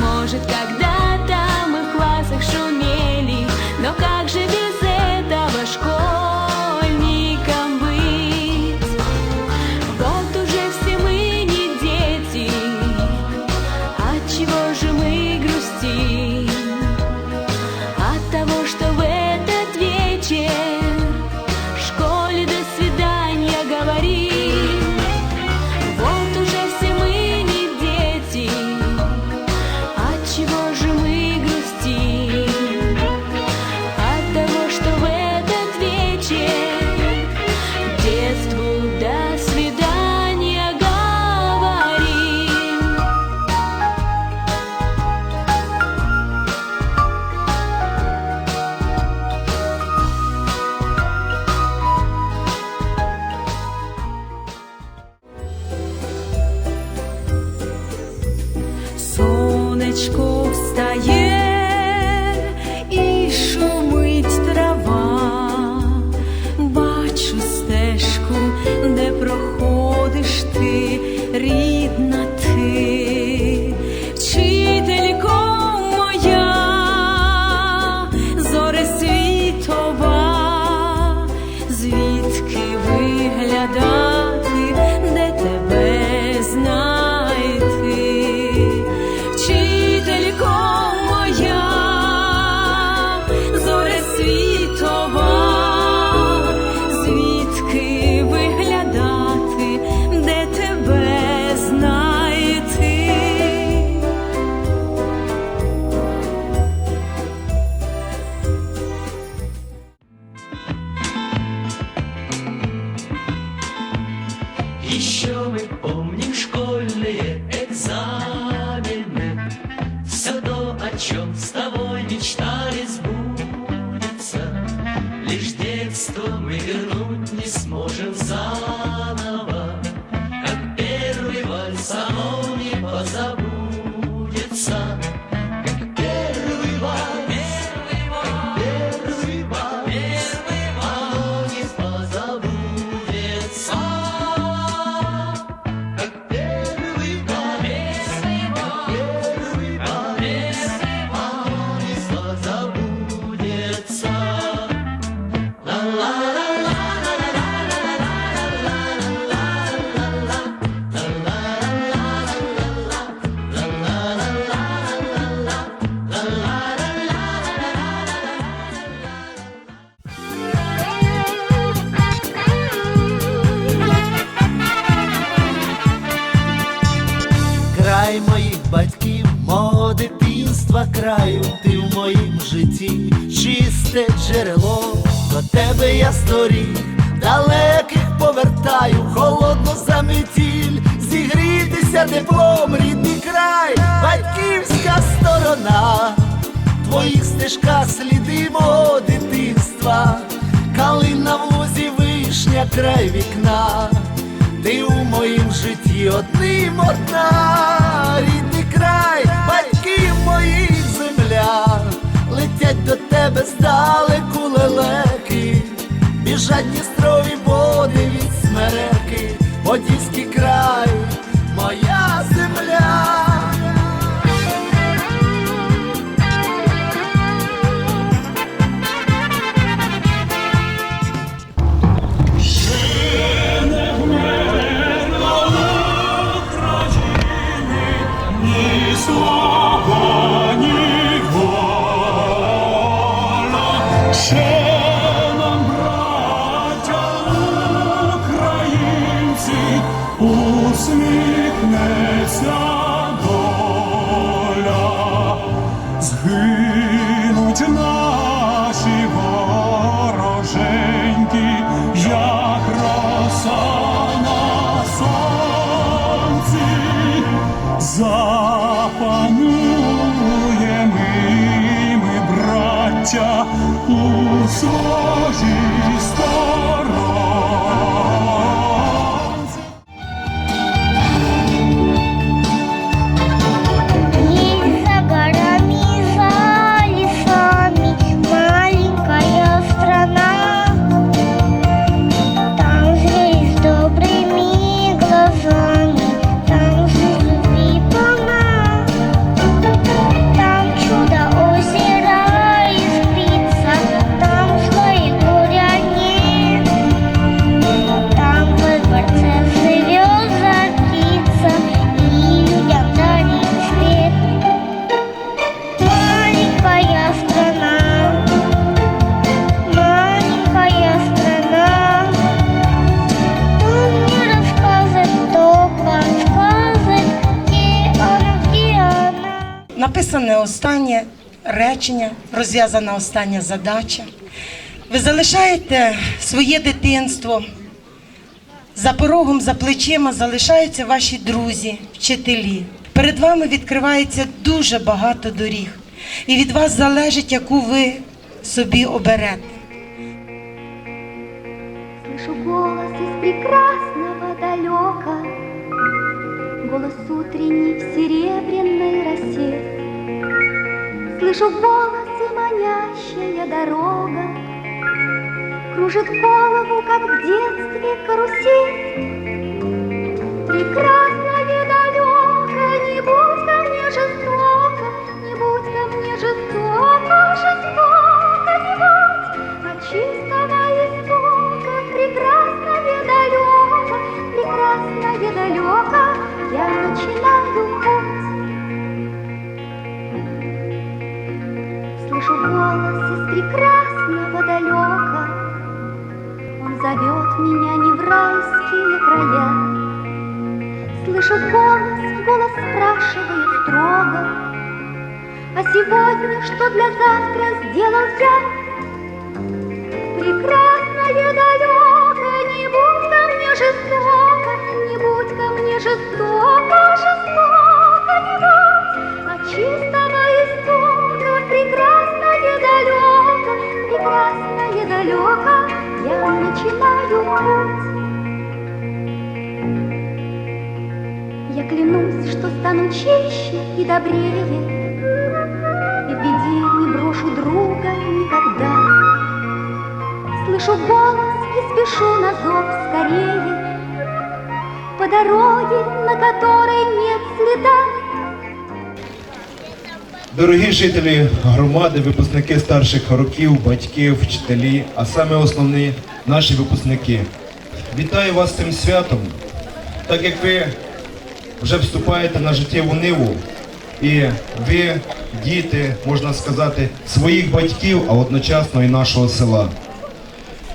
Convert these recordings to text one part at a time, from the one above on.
Может, когда доріг, далеких повертаю, холодно за метіль, зігрітися теплом, рідний край, батьківська сторона, твоїх стежка сліди мого дитинства, калина в лузі вишня край вікна, ти у моїм житті одним одна, рідний край, батьків моїх земля, летять до тебе здалеку леле біжать дністрові води від смереки, Одівський край, моя. Написане останнє речення, розв'язана остання задача. Ви залишаєте своє дитинство. За порогом, за плечима залишаються ваші друзі, вчителі. Перед вами відкривається дуже багато доріг. І від вас залежить, яку ви собі оберете. Слышу голос из прекрасного далека, Голос утренний в серебряной росе. Слышу голос и манящая дорога Кружит голову, как в детстве карусель. Прекрасно недалеко, что стану чище и добрее, И в беде не брошу друга никогда. Слышу голос и спешу на зов скорее, По дороге, на которой нет следа. Дорогі жителі громади, випускники старших років, батьки, вчителі, а саме основні наші випускники. Вітаю вас цим святом, так як ви вже вступаєте на життєву ниву, і ви діти, можна сказати, своїх батьків, а одночасно і нашого села.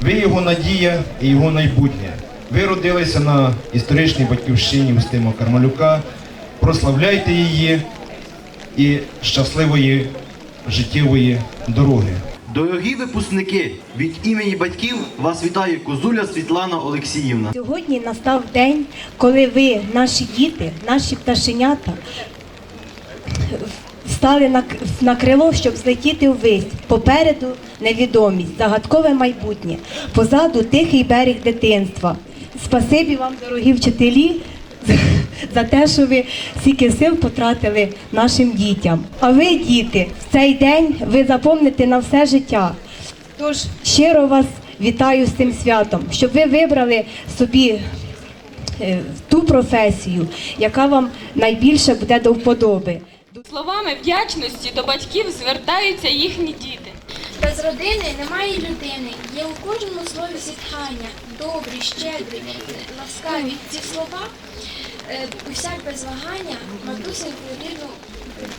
Ви його надія і його майбутнє. Ви родилися на історичній батьківщині Устима Кармалюка. Прославляйте її і щасливої життєвої дороги. Дорогі випускники, від імені батьків вас вітає Козуля Світлана Олексіївна. Сьогодні настав день, коли ви, наші діти, наші пташенята, стали на, на крило, щоб злетіти ввись. Попереду невідомість, загадкове майбутнє, позаду тихий берег дитинства. Спасибі вам, дорогі вчителі, за те, що ви стільки сил потратили нашим дітям. А ви, діти, в цей день ви запомните на все життя. Тож щиро вас вітаю з цим святом, щоб ви вибрали собі е, ту професію, яка вам найбільше буде до вподоби. Словами вдячності до батьків звертаються їхні діти. Без родини немає людини. Є у кожному слові зітхання, добрі, щедрі, ласкаві. Ці слова усяк без вагання матусеньку рідну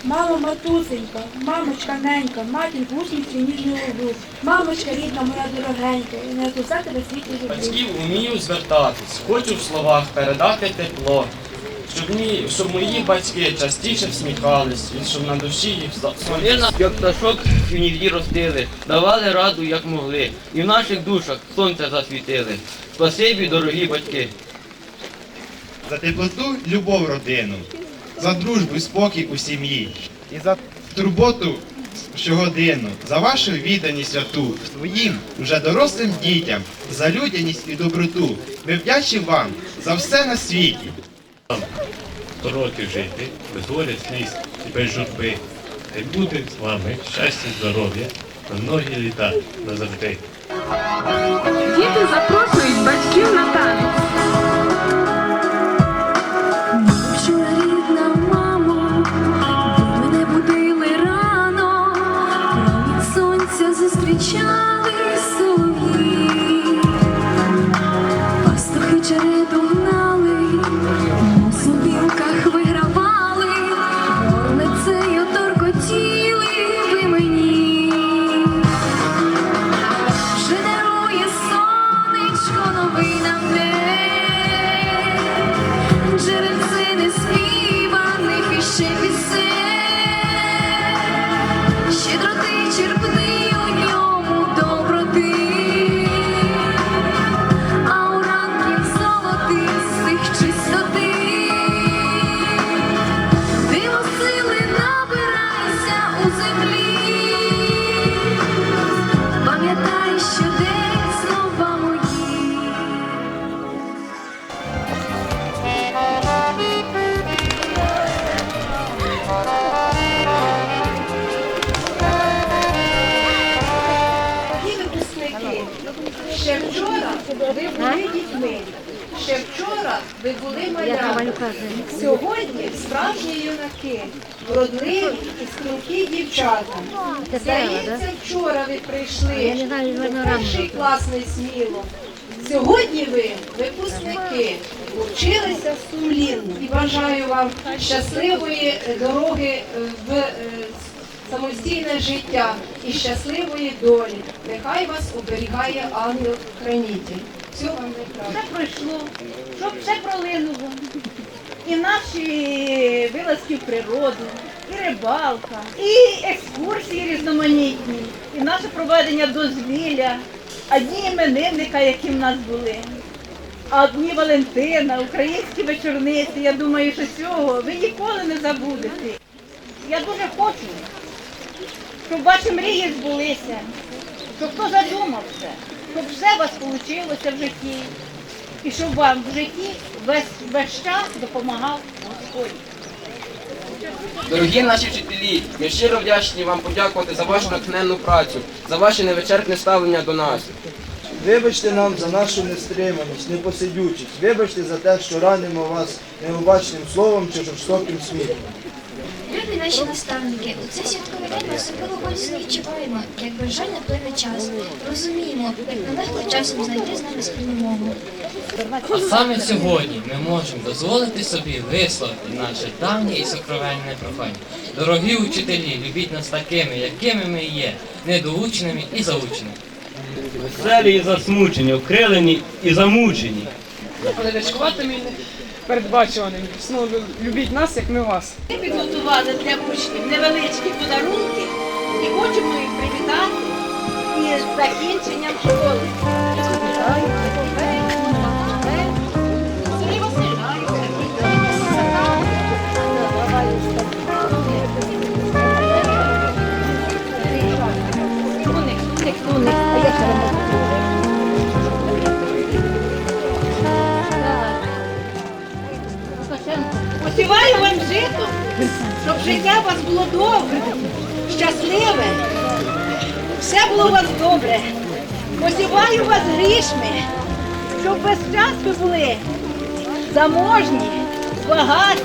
Мамо, матусенька, мамочка ненька, матінку усмішці ніжну лугу. Мамочка рідна моя дорогенька, і не тебе світі люблю. Батьків умію звертатись, хочу в словах передати тепло, щоб, мій, щоб мої батьки частіше всміхались, і щоб на душі їх смоліна. Як пташок в гнізді ростили, давали раду, як могли, і в наших душах сонце засвітили. Спасибі, дорогі батьки. За теплоту любов родину, за дружбу і спокій у сім'ї, і за турботу щогодину, за вашу відданість святу, своїм уже дорослим дітям, за людяність і доброту. Ми вдячні вам за все на світі. Сто років жити, без горя сліз і без журби. Хай буде з вами щастя, здоров'я на многі літа назавжди. Діти запрошують батьків на танець. Ви були дітьми, ще вчора ви були малями. Сьогодні справжні юнаки, вродливі і стрункі дівчата. Здається, вчора ви прийшли. Перший клас несміло. Сьогодні ви, випускники, вчилися сумлінно. І бажаю вам щасливої дороги е, в е, самостійне життя і щасливої долі. Нехай вас оберігає ангел-хранитель. Всього вам найкраще. Все пройшло, щоб все пролинуло. І наші вилазки в природу, і рибалка, і екскурсії різноманітні, і наше проведення дозвілля, а дні іменинника, які в нас були. А дні Валентина, українські вечорниці, я думаю, що цього ви ніколи не забудете. Я дуже хочу, щоб ваші мрії збулися, щоб хто задумався, щоб все у вас вийшло в житті. І щоб вам в житті весь, весь час допомагав Господь. Дорогі наші вчителі, ми щиро вдячні вам подякувати за вашу натхненну працю, за ваше невичерпне ставлення до нас. Вибачте нам за нашу нестриманість, непосидючість. Вибачте за те, що ранимо вас необачним словом чи жорстоким сміхом. Наші наставники, у цей святковий день ми особливо болісно відчуваємо, як безжально пливе час. Розуміємо, як нелегко часом знайти з нами спільну мову. А саме сьогодні ми можемо дозволити собі висловити наше давнє і сокровенне прохання. Дорогі учителі, любіть нас такими, якими ми є, недоученими і заученими. Веселі і засмучені, окрилені і замучені. але Передачкуватими передбачуваним. Ну, любіть нас, як ми вас. Ми підготували для учнів невеличкі подарунки і хочемо їх привітати із закінченням школи. Було добре, щасливе, все було у вас добре. Посіваю вас грішми, щоб час ви були заможні, багаті,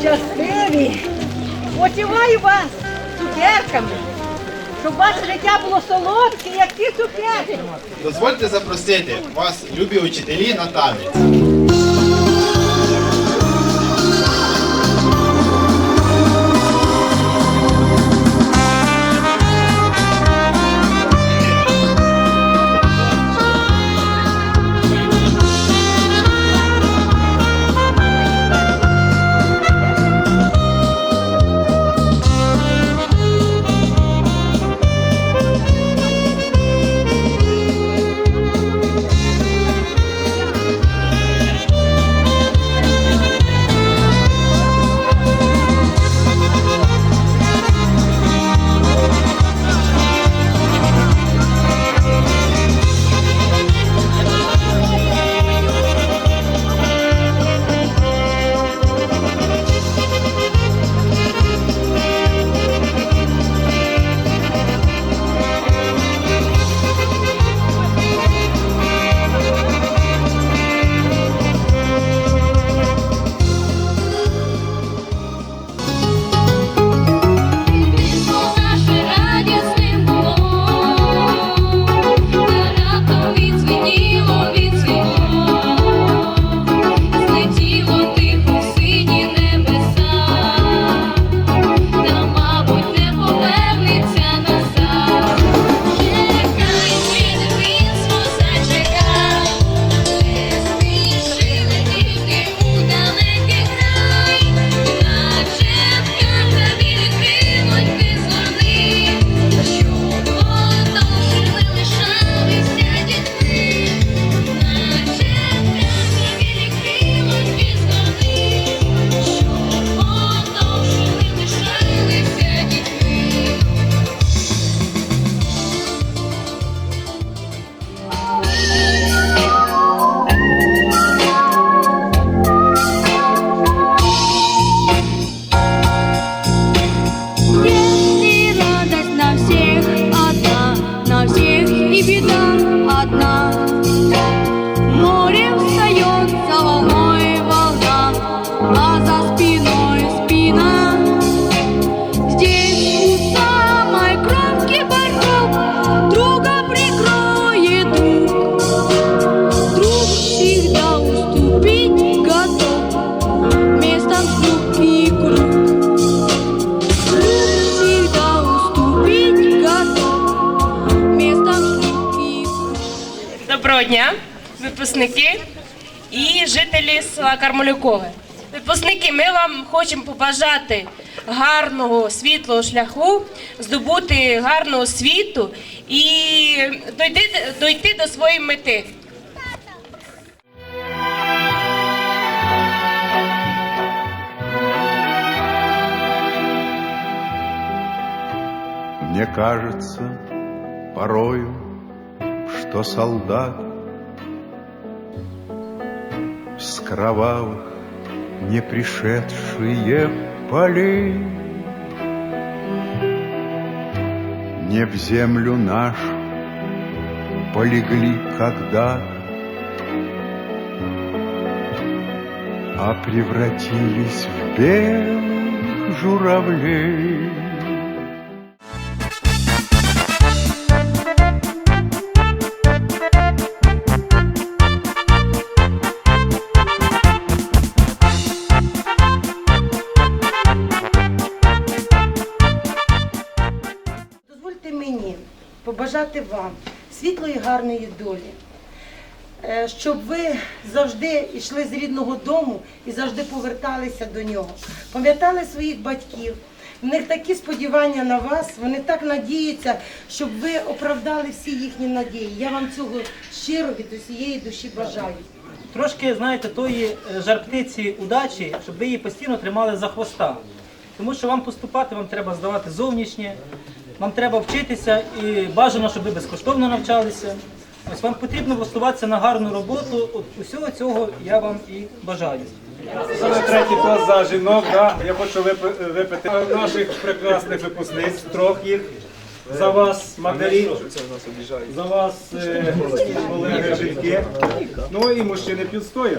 щасливі. Посіваю вас цукерками, щоб ваше життя було солодке, як ті цукерки. Дозвольте запросити вас, любі учителі, на танець. Випускники і жителі села Кармалюкове. Випускники, ми вам хочемо побажати гарного світлого шляху, здобути гарну освіту і дойти, дойти до своєї мети. Мне кажется порою, что солдат С кровавых не пришедшие полей. Не в землю нашу полегли когда-то А превратились в белых журавлей світлої гарної долі, Е, щоб ви завжди йшли з рідного дому і завжди поверталися до нього. Пам'ятали своїх батьків. В них такі сподівання на вас, вони так надіються, щоб ви оправдали всі їхні надії. Я вам цього щиро від усієї душі бажаю. Трошки, знаєте, тої е, жар-птиці удачі, щоб ви її постійно тримали за хвоста. Тому що вам поступати, вам треба здавати зовнішнє, вам треба вчитися і бажано, щоб ви безкоштовно навчалися. Ось вам потрібно влаштуватися на гарну роботу. От усього цього я вам і бажаю. Саме третій клас за жінок, да. я хочу випи- випити наших прекрасних випускниць, трьох їх. За вас, матері, за вас, е, колеги, жінки, ну і мужчини підстоя.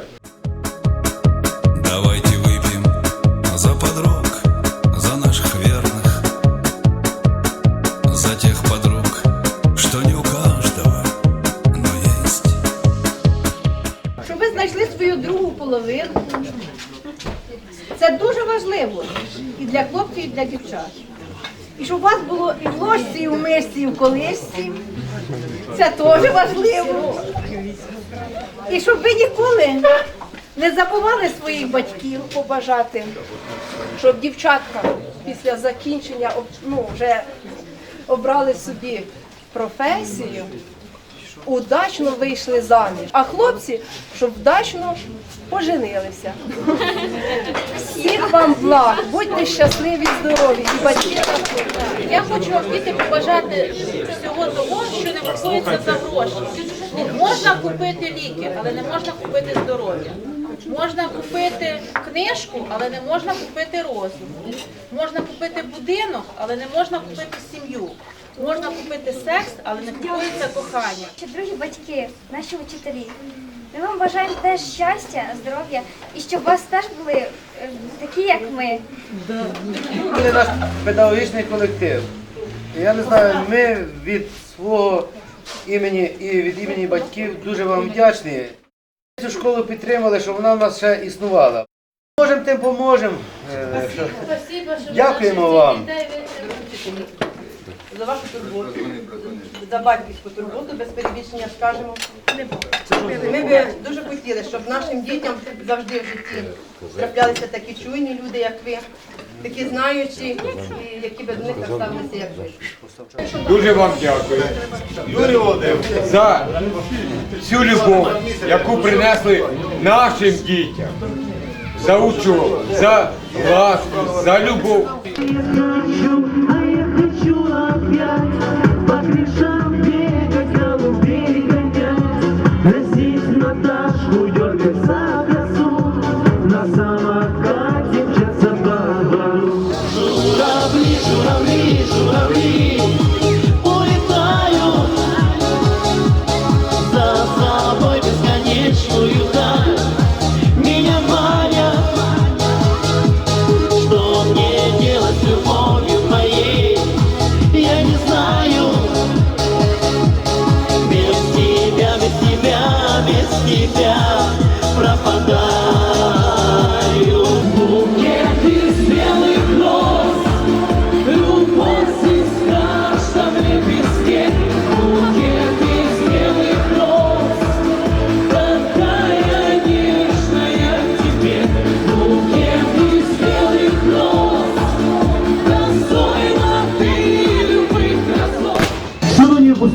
Мисці, колисці. Це теж важливо. І щоб ви ніколи не забували своїх батьків побажати, щоб дівчатка після закінчення ну, вже обрали собі професію, удачно вийшли заміж, а хлопці, щоб вдачно поженилися. Всіх вам благ, будьте щасливі, здорові і батьки. Я хочу вам діти побажати всього того, що не купується за гроші. Можна купити ліки, але не можна купити здоров'я. Можна купити книжку, але не можна купити розум. Можна купити будинок, але не можна купити сім'ю. Можна купити секс, але не купується кохання. Чи другі батьки, наші вчителі, ми вам бажаємо теж щастя, здоров'я і щоб у вас теж були такі, як ми. Це наш педагогічний колектив. Я не знаю, ми від свого імені і від імені батьків дуже вам вдячні. Цю школу підтримали, щоб вона в нас ще існувала. Можемо тим поможемо. Дякуємо вам. За вашу турботу, за батьківську турботу, без перебільшення скажемо. Ми би дуже хотіли, щоб нашим дітям завжди в житті траплялися такі чуйні люди, як ви, такі знаючі, які би до них так ставилися, як ви. Дуже вам дякую. Юрій Володимирович, за всю любов, яку принесли нашим дітям. За учебу, за ласку, за любов. Наташку дергать за косу,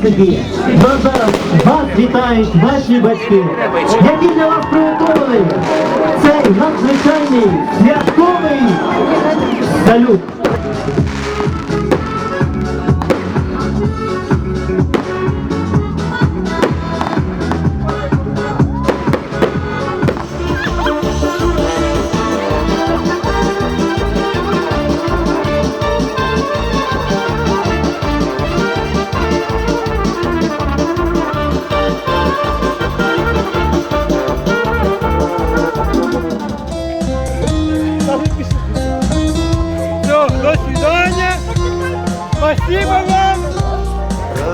випускники, зараз вас вітають ваші батьки, які для вас приготували цей надзвичайний святковий салют.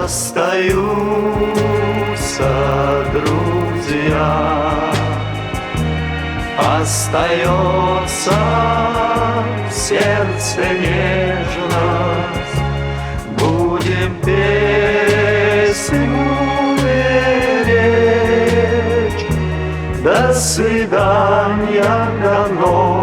Расстаются друзья, остается в сердце нежность. Будем песню беречь. До свидания, до новых